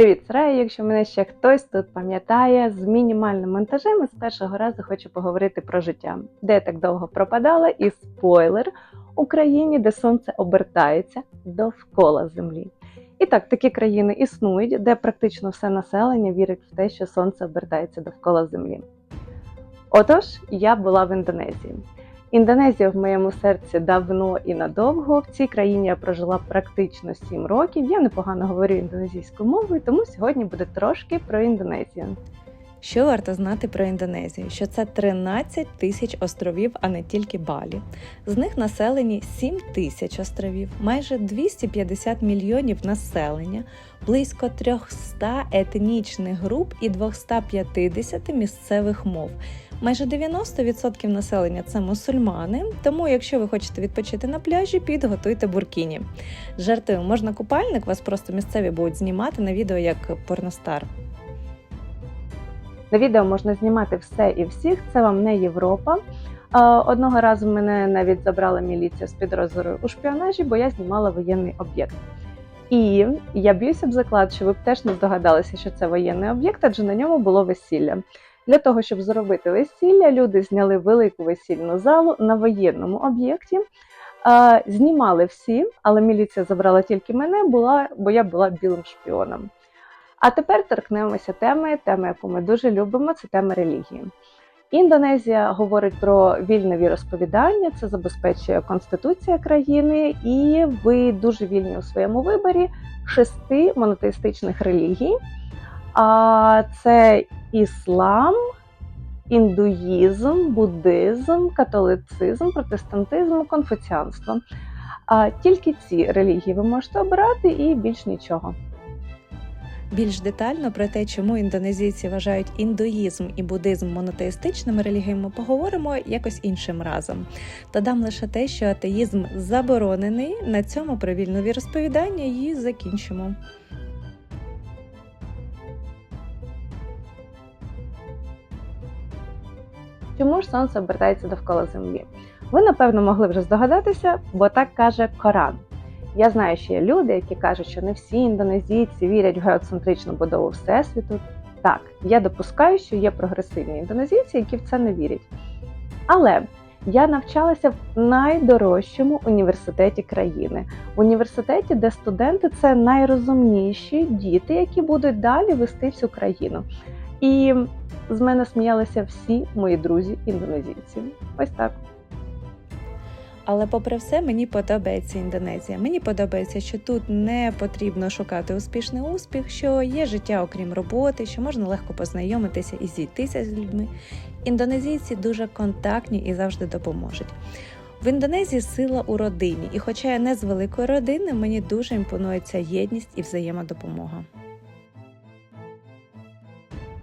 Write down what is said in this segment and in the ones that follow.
Привіт, Сарая! Якщо мене ще хтось тут пам'ятає, з мінімальним монтажем і з першого разу хочу поговорити про життя, де я так довго пропадала, і спойлер Україні, де сонце обертається довкола землі. І так, такі країни існують, де практично все населення вірить в те, що сонце обертається довкола землі. Отож, я була в Індонезії. Індонезія в моєму серці давно і надовго. В цій країні я прожила практично 7 років. Я непогано говорю індонезійською мовою, тому сьогодні буде трошки про Індонезію. Що варто знати про Індонезію? Що це 13 тисяч островів, а не тільки Балі. З них населені 7 тисяч островів, майже 250 мільйонів населення, близько 300 етнічних груп і 250 місцевих мов. Майже 90% населення це мусульмани, тому якщо ви хочете відпочити на пляжі, підготуйте буркіні. Жартую, можна купальник, вас просто місцеві будуть знімати на відео як порностар. На відео можна знімати все і всіх, це вам не Європа. Одного разу мене навіть забрала міліція з підозрою у шпіонажі, бо я знімала воєнний об'єкт. І я б'юся б заклад, що ви б теж не здогадалися, що це воєнний об'єкт, адже на ньому було весілля. Для того, щоб зробити весілля, люди зняли велику весільну залу на воєнному об'єкті. Знімали всі, але міліція забрала тільки мене, бо я була білим шпіоном. А тепер торкнемося теми, теми, яку ми дуже любимо, це тема релігії. Індонезія говорить про вільне віросповідання, це забезпечує конституція країни, і ви дуже вільні у своєму виборі шести монотеїстичних релігій. А це іслам, індуїзм, буддизм, католицизм, протестантизм, конфуціанство. А тільки ці релігії ви можете обирати і більш нічого. Більш детально про те, чому індонезійці вважають індуїзм і буддизм монотеїстичними релігіями, поговоримо якось іншим разом. Додам лише те, що атеїзм заборонений. На цьому про вільне віросповідання і закінчимо. Чому ж сонце обертається довкола землі? Ви напевно могли вже здогадатися, бо так каже Коран. Я знаю, що є люди, які кажуть, що не всі індонезійці вірять в геоцентричну будову всесвіту. Так, я допускаю, що є прогресивні індонезійці, які в це не вірять. Але я навчалася в найдорожчому університеті країни, університеті, де студенти це найрозумніші діти, які будуть далі вести всю країну. І з мене сміялися всі мої друзі індонезійці. Ось так. Але, попри все, мені подобається Індонезія. Мені подобається, що тут не потрібно шукати успішний успіх, що є життя окрім роботи, що можна легко познайомитися і зійтися з людьми. Індонезійці дуже контактні і завжди допоможуть. В Індонезії сила у родині, і хоча я не з великої родини, мені дуже імпонує ця єдність і взаємодопомога.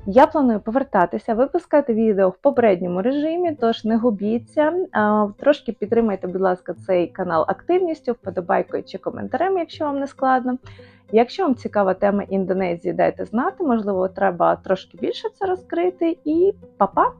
Я планую повертатися, випускати відео в попередньому режимі, тож не губіться. Трошки підтримайте, будь ласка, цей канал активністю, вподобайкою чи коментарем, якщо вам не складно. Якщо вам цікава тема Індонезії, дайте знати, можливо, треба трошки більше це розкрити. І па-па!